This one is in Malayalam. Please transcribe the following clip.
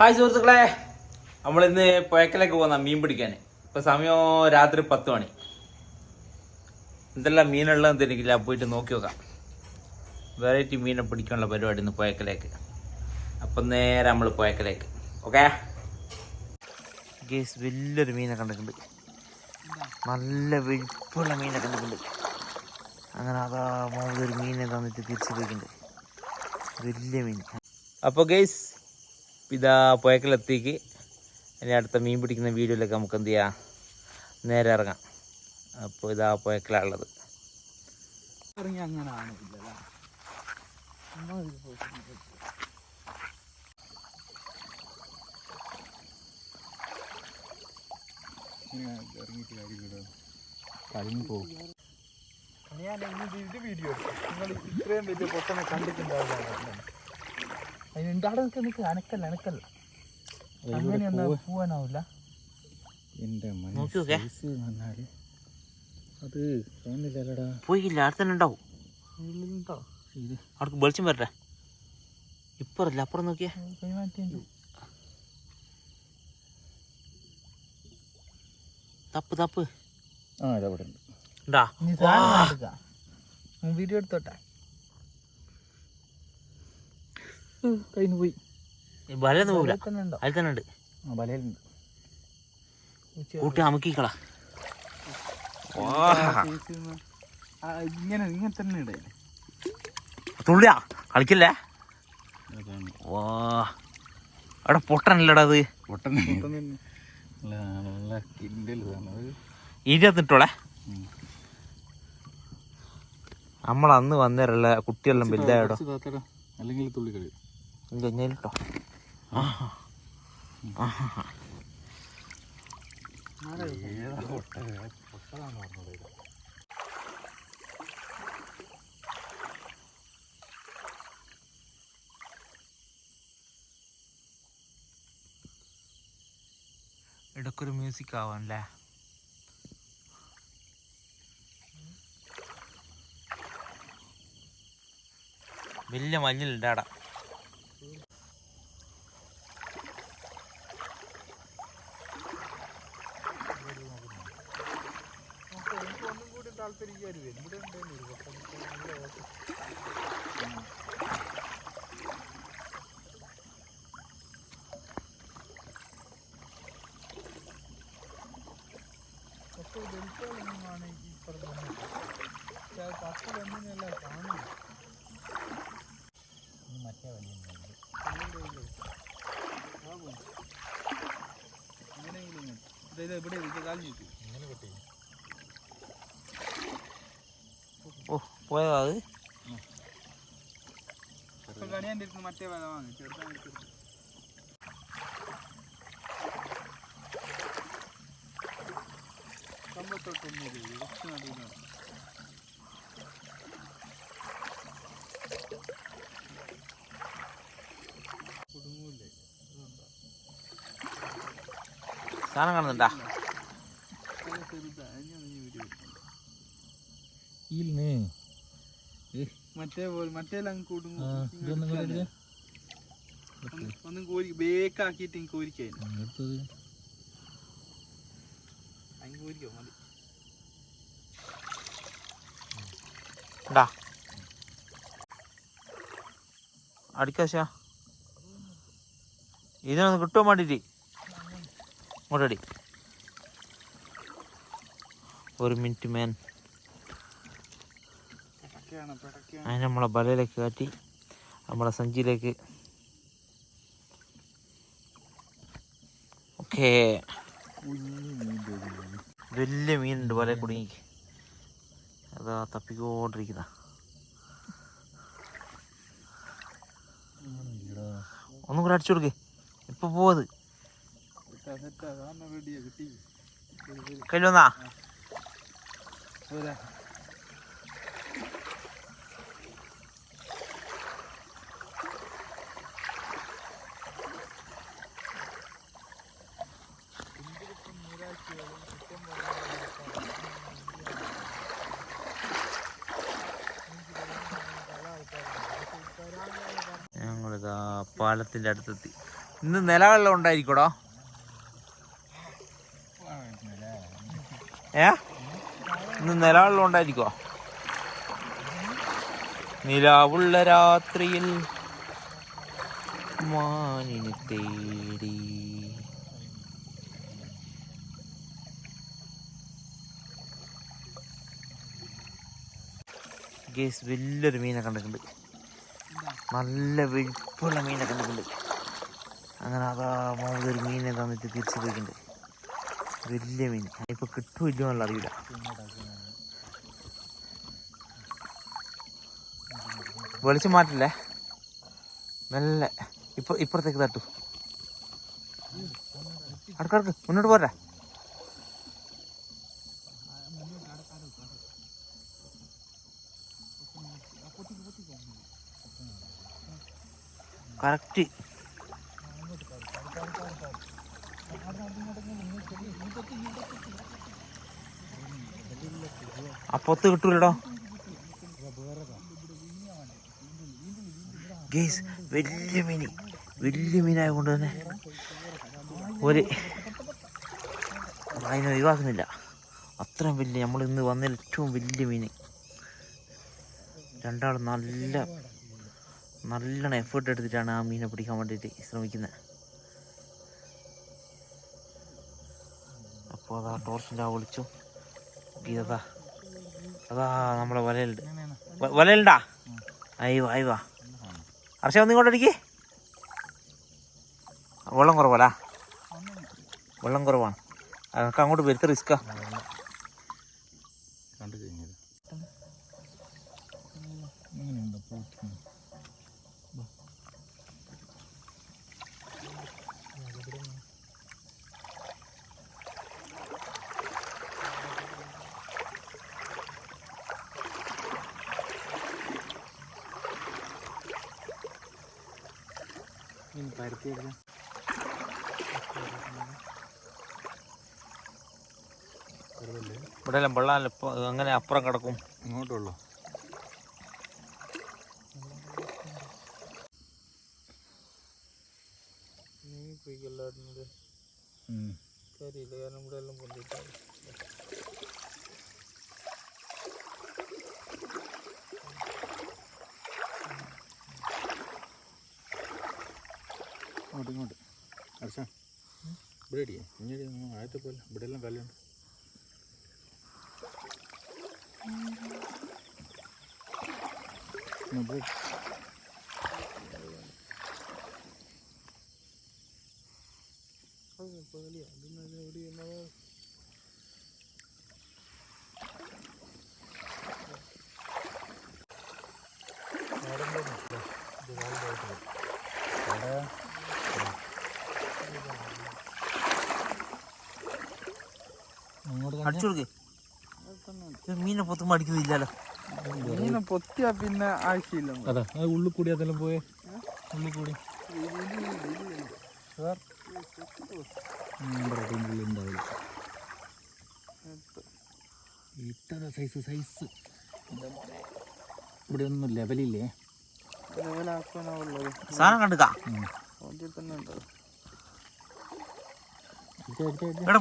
ഹായ് സുഹൃത്തുക്കളെ. നമ്മളിന്ന് പുഴക്കലേക്ക് പോകുന്ന മീൻ പിടിക്കാൻ. ഇപ്പൊ സമയം രാത്രി പത്ത് മണി. എന്തെല്ലാം മീനുള്ളതെന്ന് തിരിക്കില്ല പോയിട്ട് നോക്കി നോക്കാം. വെറൈറ്റി മീനെ പിടിക്കാനുള്ള പരിപാടി ഇന്ന് പുഴക്കലേക്ക്. അപ്പം നേരെ നമ്മൾ പുഴക്കലേക്ക്. ഓക്കെ ഗേസ് വലിയൊരു മീനെ കണ്ടിട്ടുണ്ട്. നല്ല വെളുപ്പുള്ള മീനെ കണ്ടിട്ടുണ്ട്. അങ്ങനെ അതാ മോളൊരു മീനെ തന്നിട്ട് തിരിച്ചു പോയിട്ടുണ്ട്. വലിയ മീൻ. അപ്പോൾ ഗേസ് ഇതാ പുഴക്കിലെത്തിക്ക്. ഇനി അടുത്ത മീൻ പിടിക്കുന്ന വീഡിയോയിലൊക്കെ നമുക്ക് എന്ത് ചെയ്യാം നേരെ ഇറങ്ങാം. അപ്പോൾ ഇതാ പുഴക്കലുള്ളത് ഞാൻ ഇന്ന് പോകും. ഞാൻ ഇത് വീഡിയോ നിങ്ങൾ ഇത്രയും വലിയ പൊട്ടനെ കണ്ടിട്ടുണ്ടാവില്ല. അതിനുണ്ട് അവിടെ നിൽക്ക് നിൽക്ക് അനക്കല്ല അനക്കല്ല. അങ്ങനെ എന്താ പോവാനാവില്ല. എന്റെ പറഞ്ഞാൽ അത് തോന്നില്ലല്ലടാ. പോയില്ല അവിടെ തന്നെ ഉണ്ടാവും. ഇത് അവിടെ വെളിച്ചം വരട്ടെ. ഇപ്പറല്ല അപ്പുറം നോക്കിയാ. തപ്പ് തപ്പ്. ആ ഇതവിടെ ഉണ്ട്. വീഡിയോ എടുത്തോട്ടെ. കയ്യിൽ പോയി. വലയൊന്നും പോകില്ല ഇതിൽ തന്നെ ഉണ്ടോ? അതിൽ തന്നെ ഉണ്ട്. ആ വലയിലുണ്ട്. കൂട്ടി അമുക്കിക്കളാ ആ, ഇങ്ങനെ ഇങ്ങനെ തന്നെ തുള്ളിയാ? കളിക്കില്ലേ? വാ. അവിടെ പൊട്ടനല്ലടാ അത്. ഇരുപത്തിട്ടോളെ നമ്മൾ അന്ന് വന്നേരല്ല കുട്ടിയെല്ലാം വലുതായിടോ? അല്ലെങ്കിൽ തുള്ളി കളി. കഴിഞ്ഞിട്ടോ ഇടക്കൊരു മ്യൂസിക് ആവാനല്ലേ? വലിയ മഞ്ഞിലുണ്ട് ആടാ. ഇവിടെ ഇരിക്കുക കാലം ചോദിച്ചു ഇങ്ങനെ കെട്ടി ഓ പോയതാ അത് നടുവിലാണ്. സാധനം കാണുന്നുണ്ടാ ഇല്ലേ മറ്റേ പോലെ മറ്റേ? ഒന്ന് കോരി കോരിക്കായിരുന്നു കോരിക്കോ. മതി. ഉണ്ടാ അടിക്കാശ ഇതിനൊന്ന് കിട്ടുവോ മാട്ടിട്ട് ഇങ്ങോട്ടടി ഒരു മിനിറ്റ് മേൻ അതിന് നമ്മളെ ബലയിലേക്ക് കാട്ടി നമ്മളെ സഞ്ചിയിലേക്ക്. ഓക്കേ. വലിയ മീനുണ്ട് വല കുടുങ്ങി അതാ തപ്പിക്കോണ്ടിരിക്കുന്ന. ഒന്നും കൂടെ അടിച്ചു കൊടുക്കേ. ഇപ്പൊ പോവത്. കയ്യിൽ വന്നാ? പാലത്തിന്റെ അടുത്തെത്തി. ഇന്ന് നിലവെള്ളം ഉണ്ടായിരിക്കൂടോ ഏ? ഇന്ന് നിലവെള്ളം ഉണ്ടായിരിക്കോ നിലാവുള്ള രാത്രിയിൽ മാനിനെ തേടി. ഗേസ് വലിയൊരു മീനെ കണ്ടിട്ടുണ്ട്. നല്ല വെളുപ്പുള്ള മീനൊക്കെ കണ്ടിട്ടുണ്ട് അങ്ങനെ അതാ മൂന്നൊരു മീനെ തന്നിട്ട് തിരിച്ചു പോയിട്ടുണ്ട്. വലിയ മീൻ. ഇപ്പൊ കിട്ടുമില്ല എന്നുള്ള അറിയില്ല. വെളിച്ചം മാറ്റില്ലേ? മെല്ലെ ഇപ്പൊ ഇപ്പുറത്തേക്ക് തട്ടു. അടുക്കടക്ക് മുന്നോട്ട് പോരാ. കറക്റ്റ്. അപ്പൊത്ത് കിട്ടൂലോ ഗേസ് വലിയ മീൻ. വലിയ മീനായ കൊണ്ട് തന്നെ ഒരു അതിനെ ഒഴിവാക്കുന്നില്ല. അത്രയും വലിയ നമ്മൾ ഇന്ന് വന്നതിൽ ഏറ്റവും വലിയ മീൻ. രണ്ടാളും നല്ല നല്ലോണം എഫേർട്ട് എടുത്തിട്ടാണ് ആ മീനെ പിടിക്കാൻ വേണ്ടിയിട്ട് ശ്രമിക്കുന്നത് അപ്പോൾ അതാ ടോർച്ചിന്റെ ആ വിളിച്ചു ഇതാ അതാ നമ്മളെ വലയുണ്ട് വലയുണ്ടാ അയ്യോ അയ്യോ അർഷ ഒന്ന് ഇങ്ങോട്ട് അടിക്കേ. വെള്ളം കുറവല്ല വെള്ളം കുറവാണ്. അതൊക്കെ അങ്ങോട്ട് വരുത്ത റിസ്ക്കാ പരത്തിയെടുക്കാം ഇവിടെ എല്ലാം വെള്ളം ഇപ്പൊ അങ്ങനെ അപ്പുറം കിടക്കും. ഇങ്ങോട്ടുള്ളൂ? നീ കാര്യമില്ല കാരണം ഇവിടെ എല്ലാം കൊണ്ടിട്ടാണ് ഇങ്ങോട്ട് ഇങ്ങോട്ട് ഇവിടെ അടിയേ ഇങ്ങനെ ആഴത്തെ പോലെ. ഇവിടെ എല്ലാം കല്ലുണ്ട് ഇവിടെ അത് പകലിയാ അതിന് എവിടെ ചെയ്യുന്നത് അങ്ങോട്ട് അടിച്ചു കൊടുക്ക് മീനെ പൊത്തുമ്പോ അടിക്കുന്നില്ലല്ലോ. മീനെ പൊത്തിയാ പിന്നെ ആവശ്യമില്ല അതാ അത് ഉള്ളിൽ കൂടി അതെല്ലാം പോയേ. ഉള്ളിൽ കൂടി. ഇത്ര സൈസ് സൈസ് ഇവിടെ ഒന്നും ലെവലില്ലേ സാധനം കണ്ടുക്കാ. തന്നെ ഉണ്ടോ? ഇവിടെ